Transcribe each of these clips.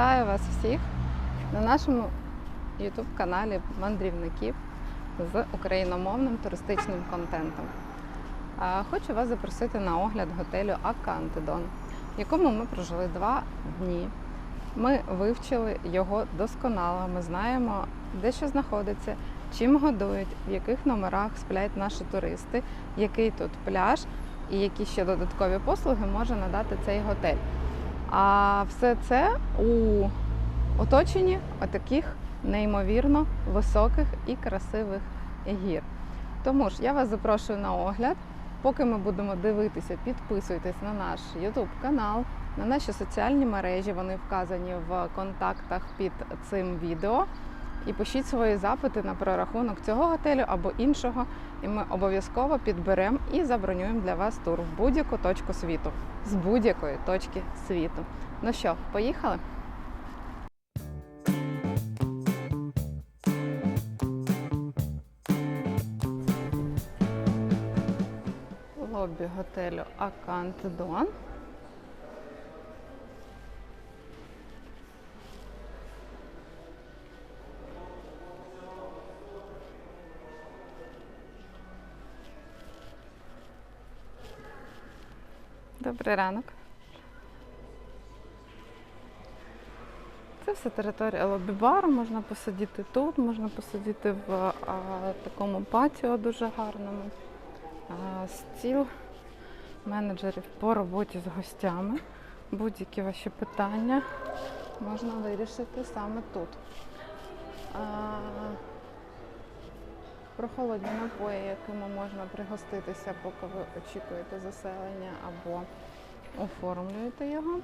Вітаю вас всіх на нашому YouTube каналі мандрівників з україномовним туристичним контентом. Хочу вас запросити на огляд готелю Акантедон, в якому ми прожили два дні. Ми вивчили його досконало. Ми знаємо, де що знаходиться, чим годують, в яких номерах сплять наші туристи, який тут пляж і які ще додаткові послуги може надати цей готель. А все це у оточенні отаких неймовірно високих і красивих гір. Тому ж я вас запрошую на огляд. Поки ми будемо дивитися, підписуйтесь на наш YouTube канал, на наші соціальні мережі. Вони вказані в контактах під цим відео. І пишіть свої запити на прорахунок цього готелю або іншого, і ми обов'язково підберемо і забронюємо для вас тур в будь-яку точку світу з будь-якої точки світу. Ну що, поїхали? Лобі готелю Акант Дон. Добрий ранок. Це все територія лобі-бару, можна посидіти тут, можна посидіти в а, такому патіо дуже гарному. А, стіл менеджерів по роботі з гостями. Будь-які ваші питання можна вирішити саме тут. Прохолодні напої, якими можна пригоститися, поки ви очікуєте заселення або оформлюєте його.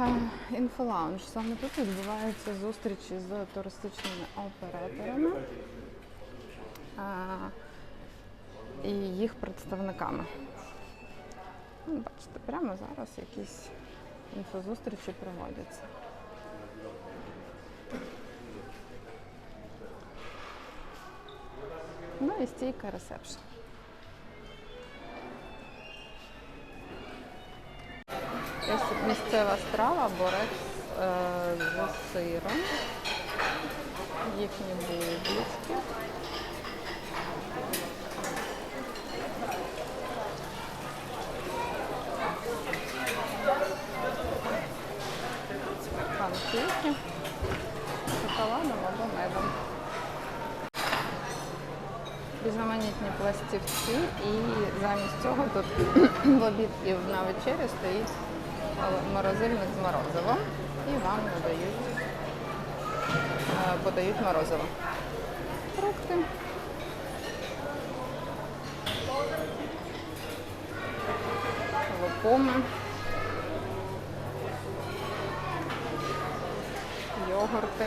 Е, Інфолаунж. Саме тут відбуваються зустрічі з туристичними операторами е, і їх представниками. Ну, Бачите, прямо зараз якісь інфозустрічі проводяться. Ну і стійка ресепшн. Ось місцева страва, борець е, з сиром, їхні бублички. Панкейки шоколадом або медом. Різноманітні пластівці і замість цього тут в обід і на вечерю стоїть морозильник з морозивом і вам надають, е, подають морозиво. Фрукти. Лопуми. Йогурти.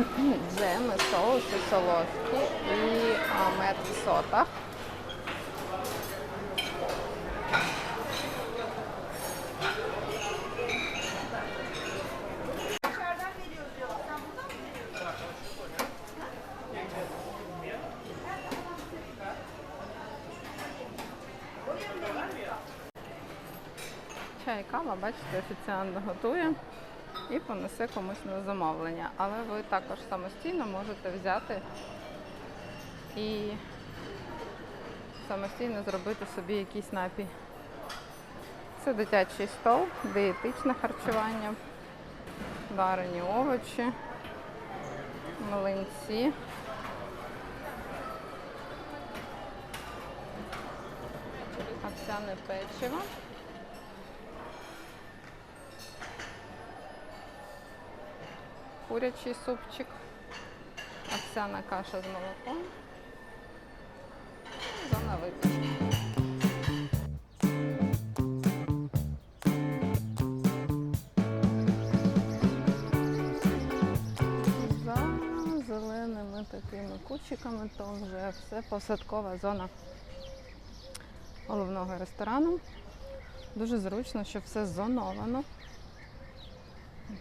Джеми, соуси солодкі і мед в сотах. Чай, кава, бачите, офіціант готує і понесе комусь на замовлення. Але ви також самостійно можете взяти і самостійно зробити собі якийсь напій. Це дитячий стол, дієтичне харчування, варені овочі, млинці. Овсяне печиво. Курячий супчик, овсяна каша з молоком. Зона випічки. Такими кущиками то вже все посадкова зона головного ресторану. Дуже зручно, що все зоновано.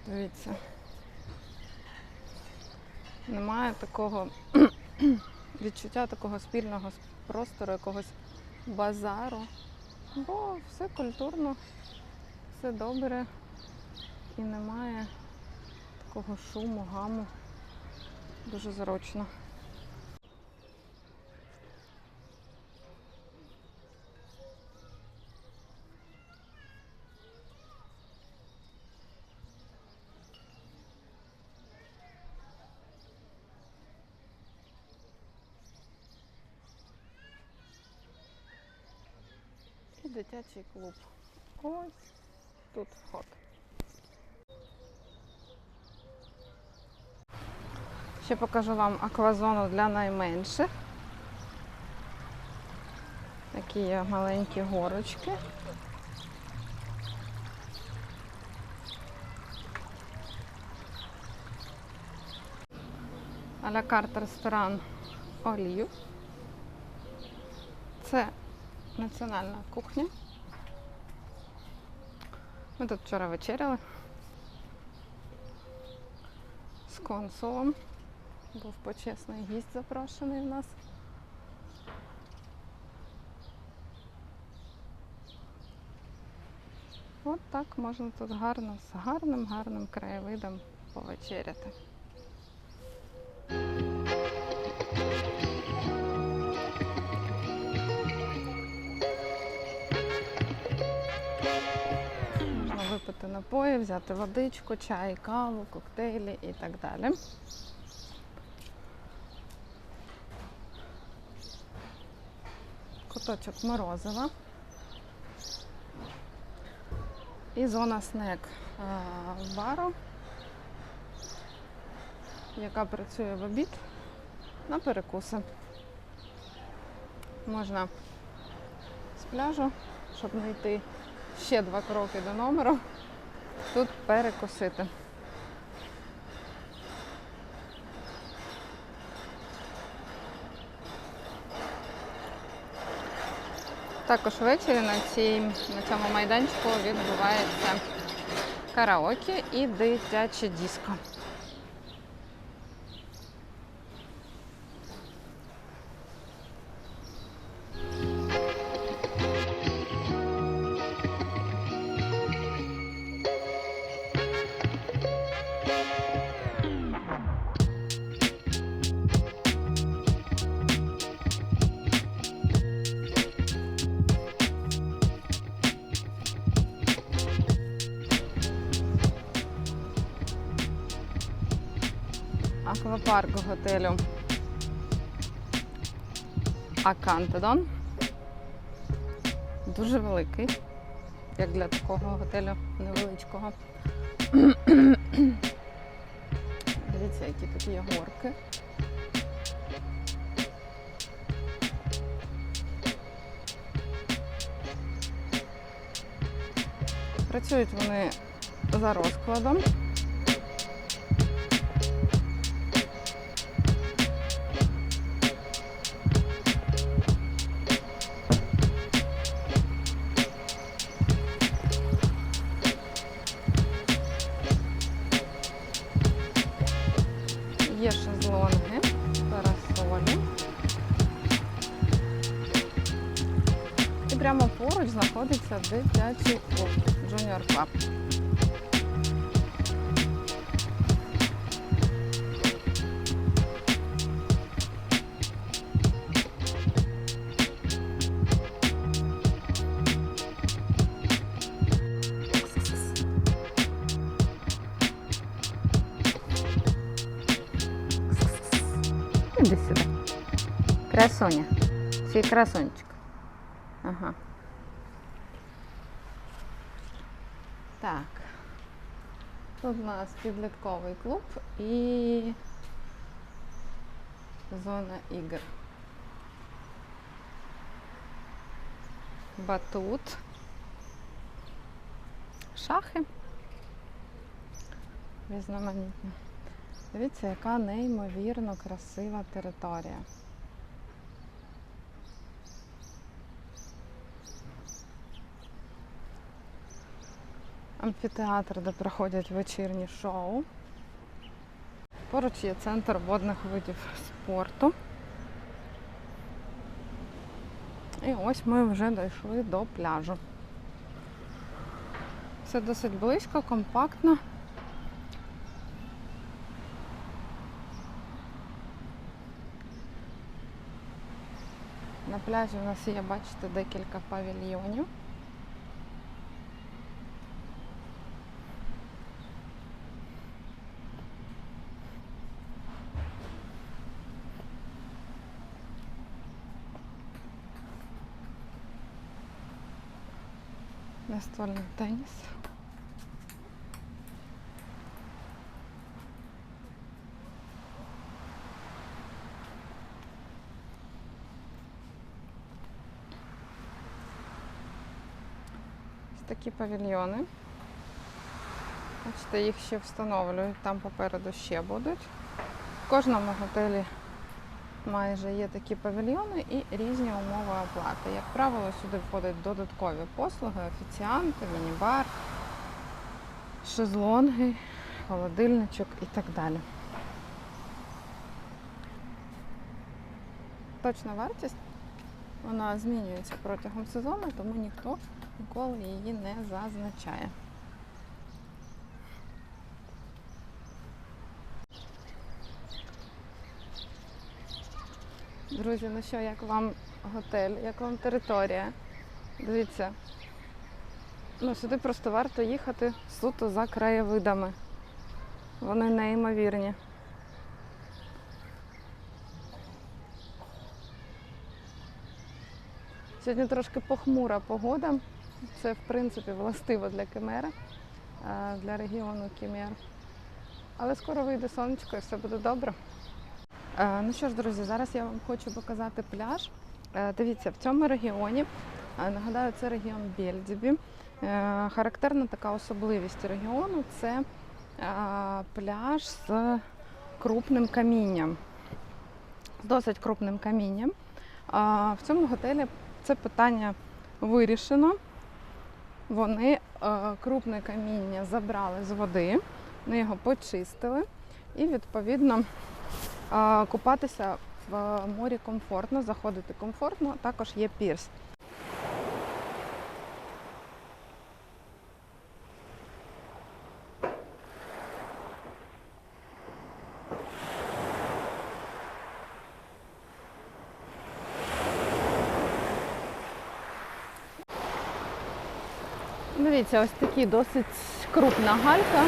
Дивіться. Немає такого відчуття такого спільного простору, якогось базару, бо все культурно, все добре і немає такого шуму, гаму. Дуже зручно. Дитячий клуб. Ось тут вход. Ще покажу вам аквазону для найменших. Такі є маленькі горочки. Аля карт ресторан Олів. Це національна кухня. Ми тут вчора вечеряли з консулом. Був почесний гість запрошений в нас. От так можна тут гарно, з гарним, гарним краєвидом повечеряти. Випити напої, взяти водичку, чай, каву, коктейлі і так далі. Куточок морозива. І зона снек бару, яка працює в обід на перекуси. Можна з пляжу, щоб не йти ще два кроки до номеру, тут перекусити. Також ввечері на, на цьому майданчику відбувається караоке і дитяче диско. Аквапарк готелю Акантедон. Дуже великий, як для такого готелю невеличкого. Дивіться, які тут є горки. Працюють вони за розкладом. Дитячий клуб Junior Club. Іди сюди. Красуня. Свій красунчик. Ага. Так. Тут у нас підлітковий клуб і зона ігор. Батут. Шахи. Різноманітні. Дивіться, яка неймовірно красива територія. Амфітеатр, де проходять вечірні шоу. Поруч є центр водних видів спорту. І ось ми вже дійшли до пляжу. Все досить близько, компактно. На пляжі у нас є, бачите, декілька павільйонів. Настольний теніс. Ось такі павільйони. Бачите, їх ще встановлюють, там попереду ще будуть. В кожному готелі майже є такі павільйони і різні умови оплати. Як правило, сюди входять додаткові послуги, офіціанти, міні-бар, шезлонги, холодильничок і так далі. Точна вартість вона змінюється протягом сезону, тому ніхто ніколи її не зазначає. Друзі, ну що, як вам готель, як вам територія? Дивіться. Ну, сюди просто варто їхати суто за краєвидами. Вони неймовірні. Сьогодні трошки похмура погода. Це, в принципі, властиво для Кемера, е, для регіону Кемер. Але скоро вийде сонечко і все буде добре. Е, Ну що ж, друзі, зараз я вам хочу показати пляж. Е, Дивіться, в цьому регіоні, е, нагадаю, це регіон Бєльдібі. Е, Характерна така особливість регіону це пляж з крупним камінням. З досить крупним камінням. В цьому готелі це питання вирішено. Вони крупне каміння забрали з води, вони його почистили і відповідно Купатися в морі комфортно, заходити комфортно, також є пірс. Дивіться, ось такі досить крупна галька.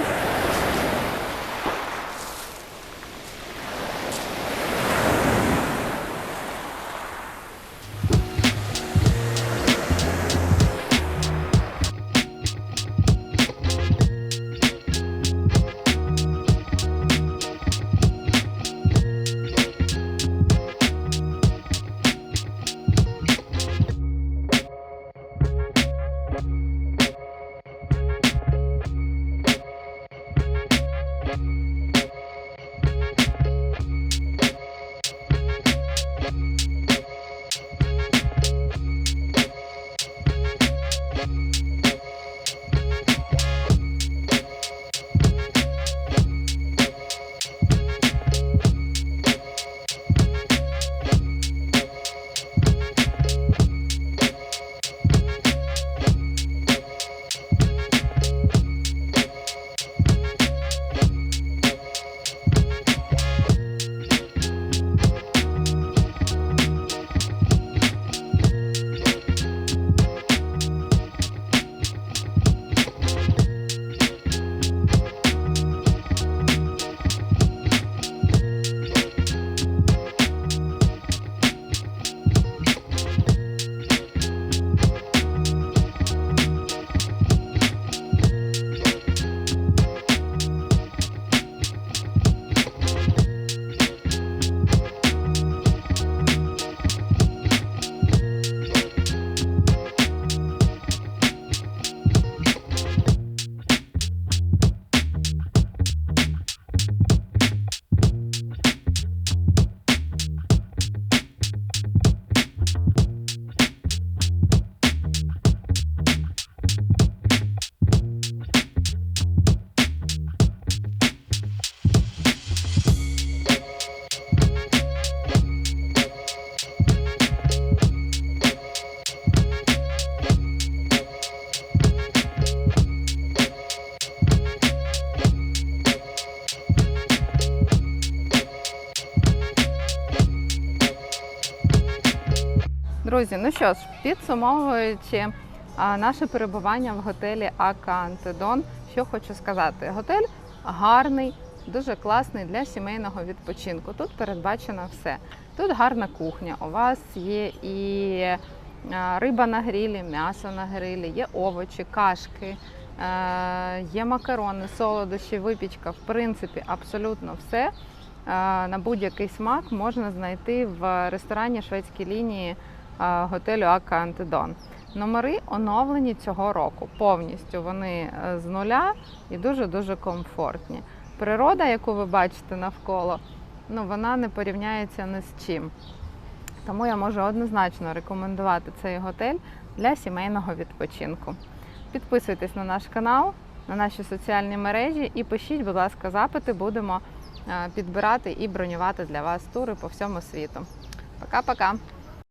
Друзі, ну що ж, підсумовуючи наше перебування в готелі Ака Антидон, що хочу сказати. Готель гарний, дуже класний для сімейного відпочинку. Тут передбачено все. Тут гарна кухня. У вас є і риба на грилі, м'ясо на грилі, є овочі, кашки, е, є макарони, солодощі, випічка. В принципі, абсолютно все е, на будь-який смак можна знайти в ресторані шведській лінії готелю Ака Антидон. Номери оновлені цього року повністю. Вони е, з нуля і дуже дуже комфортні. Природа, яку ви бачите навколо, ну вона не порівняється ні з чим. Тому я можу однозначно рекомендувати цей готель для сімейного відпочинку. Підписуйтесь на наш канал, на наші соціальні мережі і пишіть, будь ласка, запити. Будемо е, підбирати і бронювати для вас тури по всьому світу. Пока-пока!